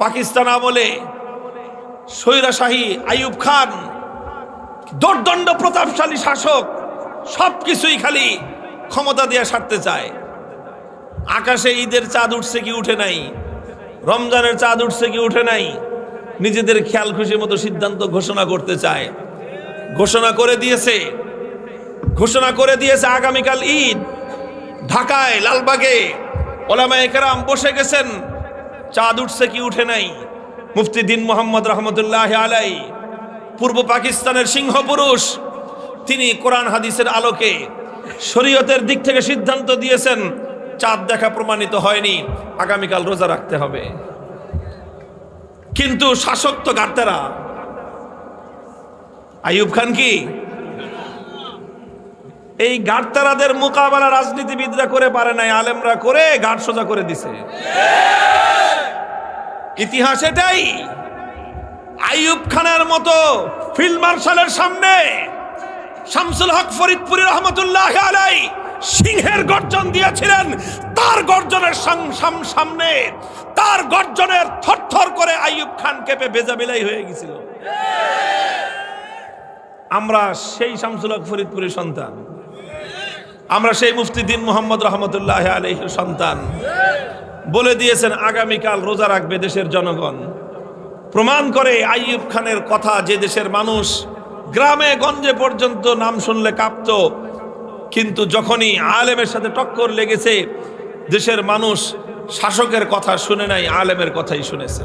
পাকিস্তান আমলে স্বৈরাশাহী আইয়ুব খান, দোর্দণ্ড প্রতাপশালী শাসক সব কিছুই খালি ক্ষমতা দিয়ে সারতে চায়। আকাশে ঈদের চাঁদ উঠছে কি উঠে নাই? রমজানের চাঁদ উঠছে কি উঠে নাই? নিজেদের খেয়াল খুশি মতো সিদ্ধান্ত ঘোষণা করতে চায়। ঘোষণা করে দিয়েছে। ঘোষণা করে দিয়েছে আগামীকাল ঈদ। ঢাকায় লালবাগে ওলামা একরাম বসে গেছেন। চাঁদ উঠছে কি উঠে নাই? মুফতি দিন মোহাম্মদ রহমতুল্লাহ আলাই পূর্ব পাকিস্তানের সিংহ পুরুষ তিনি কোরআন হাদিসের আলোকে শরীয়তের দিক থেকে সিদ্ধান্ত দিয়েছেন, চাঁদ দেখা প্রমাণিত হয়নি, আগামীকাল রোজা রাখতে হবে। কিন্তু শাসক তো গার্তারা আইয়ুব খান কি? এই গাড়তারাদের মোকাবেলা রাজনীতিবিদরা করে পারে নাই, আলেমরা করে গাঢ় সোজা করে দিছে। ইতিহাস এটাই। আইয়ুব খানের মতো ফিল্ড মার্শালের সামনে শামসুল হক ফরিদপুরি রহমতুল্লাহ আলাই সিংহের গর্জন দিয়েছিলেন। তার গর্জনের সাম- সাম- সামনে, তার গর্জনের থরথর করে আইয়ুব খান কেঁপে বেজাবিলাই হয়ে গেছিল। আমরা সেই শামসুল হক ফরিদপুরের সন্তান। আমরা সেই মুফতি মোহাম্মদ রহমতুল্লাহ আলহের সন্তান। বলে দিয়েছেন, আগামীকাল রোজা রাখবে দেশের জনগণ। প্রমাণ করে আইয়ুব খানের কথা, যে দেশের মানুষ গ্রামে গঞ্জে পর্যন্ত নাম শুনলে কাঁপত, কিন্তু যখনই আলেমের সাথে টক্কর লেগেছে, দেশের মানুষ শাসকের কথা শুনে নাই, আলেমের কথাই শুনেছে।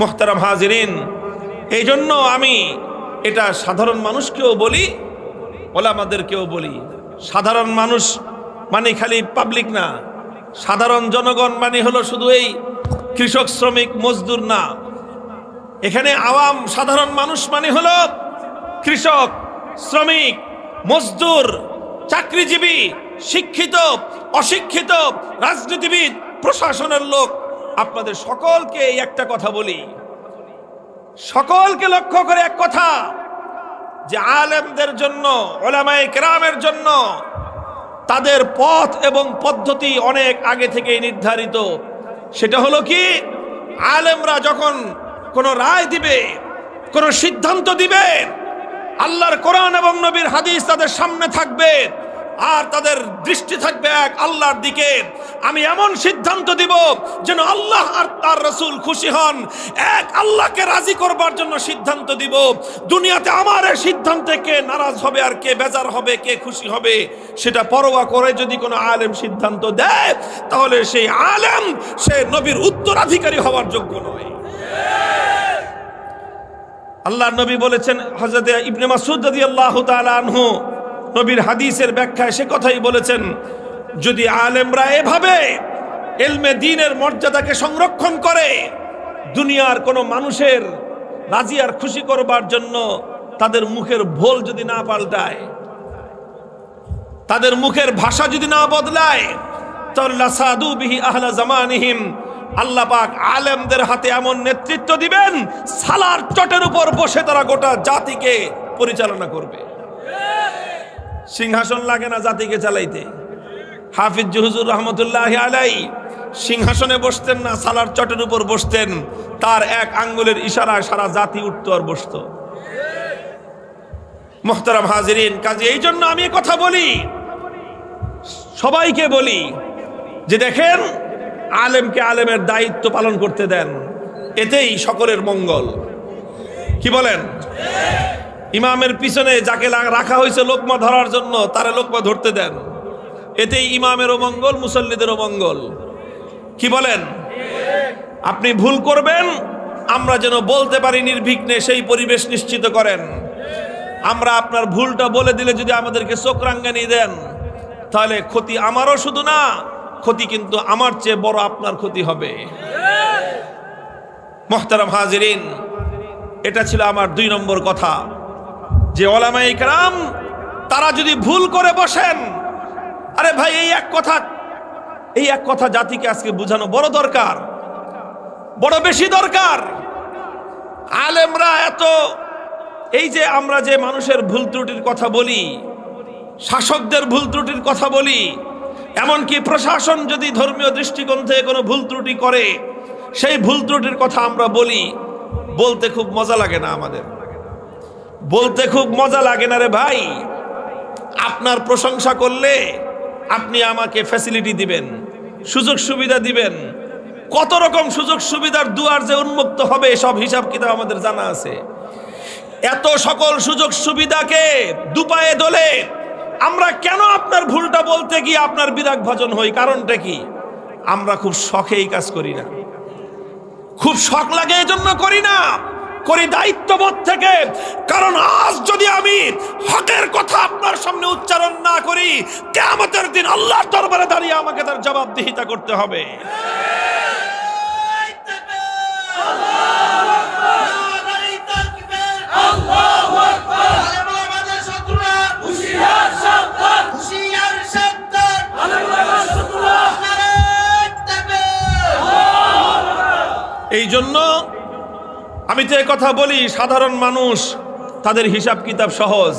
মোহতারাম হাজিরিন এই জন্য আমি এটা সাধারণ মানুষকেও বলি, ওলামাদেরকেও বলি। সাধারণ মানুষ মানে খালি পাবলিক না। সাধারণ জনগণ মানে হলো শুধু এই কৃষক, শ্রমিক, মজদুর না। এখানে আওয়াম, সাধারণ মানুষ মানে হলো কৃষক, শ্রমিক, মজদুর, চাকরিজীবী, শিক্ষিত, অশিক্ষিত, রাজনীতিবিদ, প্রশাসনের লোক। আপনাদের সকলকে এই একটা কথা বলি। সকলকে লক্ষ্য করে এক কথা, যে আলেমদের জন্য, ওলামায়ে কেরামের জন্য তাদের পথ এবং পদ্ধতি অনেক আগে থেকেই নির্ধারিত। সেটা হলো কি? আলেমরা যখন কোনো রায় দিবে, কোনো সিদ্ধান্ত দিবে, আল্লাহর কোরআন এবং নবীর হাদিস তাদের সামনে থাকবে। আর তাদের দৃষ্টি থাকবে এক আল্লাহর দিকে। আমি এমন সিদ্ধান্ত দিব যেন আল্লাহ আর তার রসুল খুশি হন। এক আল্লাহকে রাজি করবার জন্য সিদ্ধান্ত দিব। দুনিয়াতে আমার এই সিদ্ধান্তে কে নারাজ হবে আর কে বেজার হবে, কে খুশি হবে, সেটা পরোয়া করে যদি কোনো আলেম সিদ্ধান্ত দেয়, তাহলে সেই আলেম, সে নবীর উত্তরাধিকারী হওয়ার যোগ্য নয়। আল্লাহ নবী বলেছেন হজরত ইবনে মাসুদ রাদিয়াল্লাহু তাআলা আনহু নবীর হাদিসের ব্যাখ্যায় সে কথাই বলেছেন, যদি আলেমরা এভাবে এলমে দিনের মর্যাদাকে সংরক্ষণ করে, দুনিয়ার কোনো মানুষের রাজি আর খুশি করবার জন্য তাদের মুখের ভোল যদি না পাল্টায়, তাদের মুখের ভাষা যদি না বদলায় পাক আলেমদের হাতে এমন নেতৃত্ব দিবেন, সালার চটের উপর বসে তারা গোটা জাতিকে পরিচালনা করবে। সিংহাসন লাগে না জাতিকে চালাইতে। হাফিজ জহুজুর রহমতুল্লাহ আলাই সিংহাসনে বসতেন না, সালার চটের উপর বসতেন, তার এক আঙ্গুলের ইশারায় সারা জাতি উঠত আর বসত। মোহতারাম হাজিরিন, কাজে, এই জন্য আমি কথা বলি, সবাইকে বলি যে দেখেন, আলেমকে আলেমের দায়িত্ব পালন করতে দেন, এতেই সকলের মঙ্গল। কি বলেন? ইমামের পিছনে যাকে রাখা হয়েছে লোকমা ধরার জন্য, তারা লোকমা ধরতে দেন। এতেই ইমামেরও মঙ্গল, মুসল্লিদেরও মঙ্গল। কি বলেন? আপনি ভুল করবেন, আমরা যেন বলতে পারি নির্বিঘ্নে সেই পরিবেশ নিশ্চিত করেন। আমরা আপনার ভুলটা বলে দিলে যদি আমাদেরকে চোখরাঙ্গানি দেন, তাহলে ক্ষতি আমারও শুধু না, ক্ষতি কিন্তু আমার চেয়ে বড় আপনার ক্ষতি হবে। মোহতারাম হাজিরিন, এটা ছিল আমার দুই নম্বর কথা। যে ওলামাই কারাম তারা যদি ভুল করে বসেন, আরে ভাই, এই এক কথা, এই এক কথা জাতিকে আজকে বোঝানো বড় দরকার, বড় বেশি দরকার। আলেমরা এত, এই যে আমরা যে মানুষের ভুল ত্রুটির কথা বলি, শাসকদের ভুল ত্রুটির কথা বলি, এমনকি প্রশাসন যদি ধর্মীয় দৃষ্টিকোণ থেকে কোনো ভুল ত্রুটি করে, সেই ভুল ত্রুটির কথা আমরা বলি, বলতে খুব মজা লাগে না আমাদের। বলতে খুব মজা লাগে না রে ভাই। আপনার প্রশংসা করলে আপনি আমাকে ফ্যাসিলিটি দিবেন, সুযোগ সুবিধা দিবেন। কত রকম সুযোগ সুবিধার দুয়ার যে উন্মুক্ত হবে, সব হিসাব কিতাব আমাদের জানা আছে। এত সকল সুযোগ সুবিধাকে দুপায়ে দোলে আমরা কেন আপনার ভুলটা বলতে গিয়ে আপনার বিরাগ ভজন হই? কারণটা কি? আমরা খুব শখে এই কাজ করি না। খুব শখ লাগে এই জন্য করি না। করি দায়িত্ববোধ থেকে। কারণ আজ যদি আমি হকের কথা আপনার সামনে উচ্চারণ না করি কেমতের দিন আল্লাহর দরবারে দাঁড়িয়ে আমাকে তার জবাবদিহিতা করতে হবে। এই জন্য আমি তো কথা বলি, সাধারণ মানুষ, তাদের হিসাব কিতাব সহজ।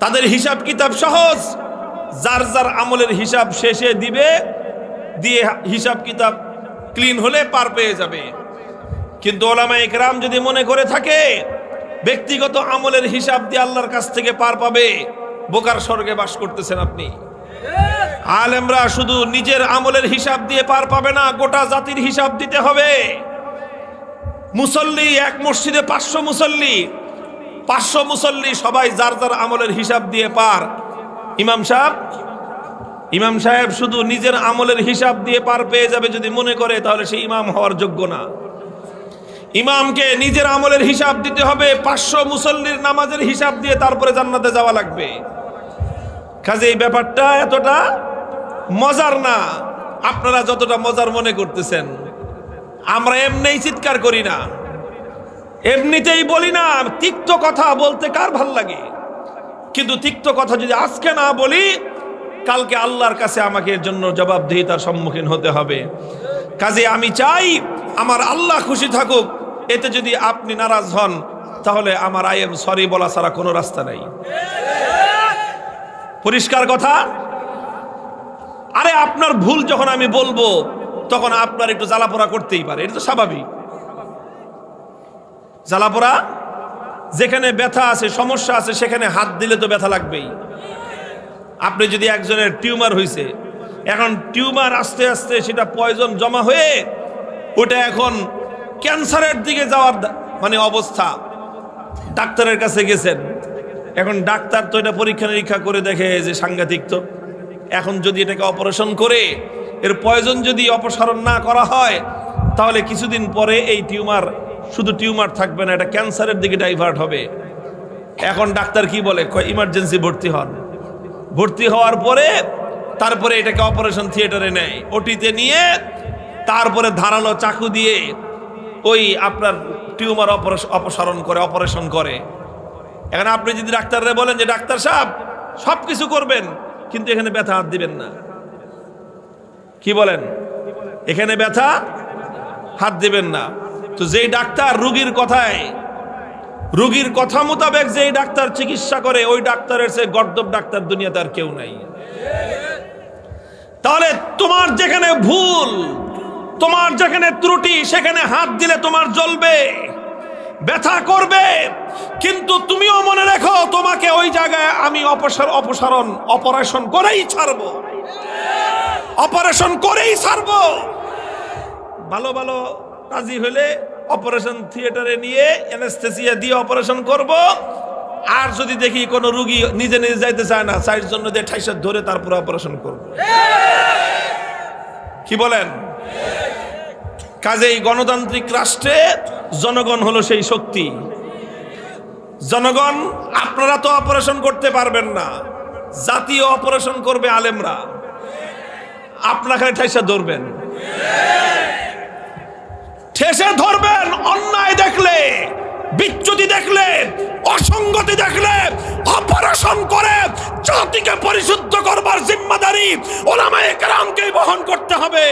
তাদের হিসাব কিতাব সহজ। যার যার আমলের হিসাব শেষে দিবে, দিয়ে হিসাব কিতাব ক্লিন হলে পার পেয়ে যাবে। কিন্তু ওলামা একরাম যদি মনে করে থাকে, ব্যক্তিগত আমলের হিসাব দিয়ে আল্লাহর কাছ থেকে পার পাবে, বোকার স্বর্গে বাস করতেছেন আপনি। আলেমরা শুধু নিজের আমলের হিসাব দিয়ে পার পাবে না, গোটা জাতির হিসাব দিতে হবে। মুসল্লি, এক মসজিদে পাঁচশো মুসল্লি। পাঁচশো মুসল্লি সবাই যার যার আমলের হিসাব দিয়ে পার। ইমাম সাহেব? ইমাম সাহেব শুধু নিজের আমলের হিসাব দিয়ে পার পেয়ে যাবে যদি মনে করে, তাহলে সে ইমাম হওয়ার যোগ্য না। ইমামকে নিজের আমলের হিসাব দিতে হবে, পাঁচশো মুসল্লির নামাজের হিসাব দিয়ে তারপরে জান্নাতে যাওয়া লাগবে। কাজে এই ব্যাপারটা এতটা মজার না। আপনারা যতটা মজার মনে করতেছেন। আমরা এমনিই চিৎকার করি না। এমনিতেই বলি না, তিক্ত কথা বলতে কার ভালো লাগে? কিন্তু তিক্ত কথা যদি আজকে না বলি, কালকে আল্লাহর কাছে আমাকে এর জন্য জবাবদিহিতার সম্মুখীন হতে হবে। কাজে আমি চাই, আমার আল্লাহ খুশি থাকুক, এতে যদি আপনি নারাজ হন, তাহলে আমার আই এম সরি বলা ছাড়া কোনো রাস্তা নাই। পরিষ্কার কথা? আরে আপনার ভুল যখন আমি বলব তখন আপনার একটু জ্বালাপোড়া করতেই পারে, এটা তো স্বাভাবিক। জ্বালাপোড়া, যেখানে ব্যথা আছে, সমস্যা আছে, সেখানে হাত দিলে তো ব্যথা লাগবেই। আপনি যদি একজনের টিউমার হয়েছে এখন টিউমার আস্তে আস্তে সেটা পয়জন জমা হয়ে, ওটা এখন ক্যান্সারের দিকে যাওয়ার মানে অবস্থা। ডাক্তারের কাছে গেছেন, এখন ডাক্তার তো এটা পরীক্ষা নিরীক্ষা করে দেখে যে সাংঘাতিক তো। এখন যদি এটাকে অপারেশন করে এর প্রয়োজন যদি অপসারণ না করা হয়, তাহলে কিছুদিন পরে এই টিউমার, শুধু টিউমার থাকবে না, এটা ক্যান্সারের দিকে ডাইভার্ট হবে। এখন ডাক্তার কি বলে? ইমার্জেন্সি ভর্তি হন। ভর্তি হওয়ার পরে, তারপরে এটাকে অপারেশন থিয়েটারে নেয়। ওটিতে নিয়ে, তারপরে ধারালো চাকু দিয়ে ওই আপনার টিউমার অপসারণ করে, অপারেশন করে। এখন আপনি যদি ডাক্তাররা বলেন যে, ডাক্তার সাহেব সব কিছু করবেন, কিন্তু এখানে ব্যথা হাত দিবেন না। কি বলেন? এখানে ব্যথা? হাত দিবেন না। তো যেই ডাক্তার রুগীর কথায়, রুগীর কথা মোতাবেক যেই ডাক্তার চিকিৎসা করে, ওই ডাক্তারের সে গর্দব ডাক্তার দুনিয়াতে আর কেউ নাই। তাহলে তোমার যেখানে ভুল, তোমার যেখানে ত্রুটি, সেখানে হাত দিলে তোমার জ্বলবে, ব্যথা করবে। কিন্তু তুমিও মনে রেখো, তোমাকে ওই জায়গায় আমি অপসার, অপসারণ, অপারেশন করেই ছাড়বো। অপারেশন করেই ছাড়বো। ভালো ভালো রাজি হলে অপারেশন থিয়েটারে নিয়ে অ্যানেস্থেসিয়া দিয়ে অপারেশন করব। আর যদি দেখি কোনো রুগী নিজে নিজে যাইতে চায় না চাইর জন্য দিয়ে ঠাইসার ধরে তারপরে অপারেশন করব। কি বলেন? কাজেই গণতান্ত্রিক রাষ্ট্রে জনগণ হলো সেই শক্তি। জনগণ, আপনারা তো অপারেশন করতে পারবেন না। জাতীয় অপারেশন করবে আলেমরা। আপনাকে ঠেসে ধরবেন। ঠেসে ধরবেন, অন্যায় দেখলে, বিচ্যুতি দেখলে, অসঙ্গতি দেখলে, অপারেশন করে জাতিকে পরিশুদ্ধ করবার জিম্মাদারি ওলামায়ে কেরামকেই বহন করতে হবে।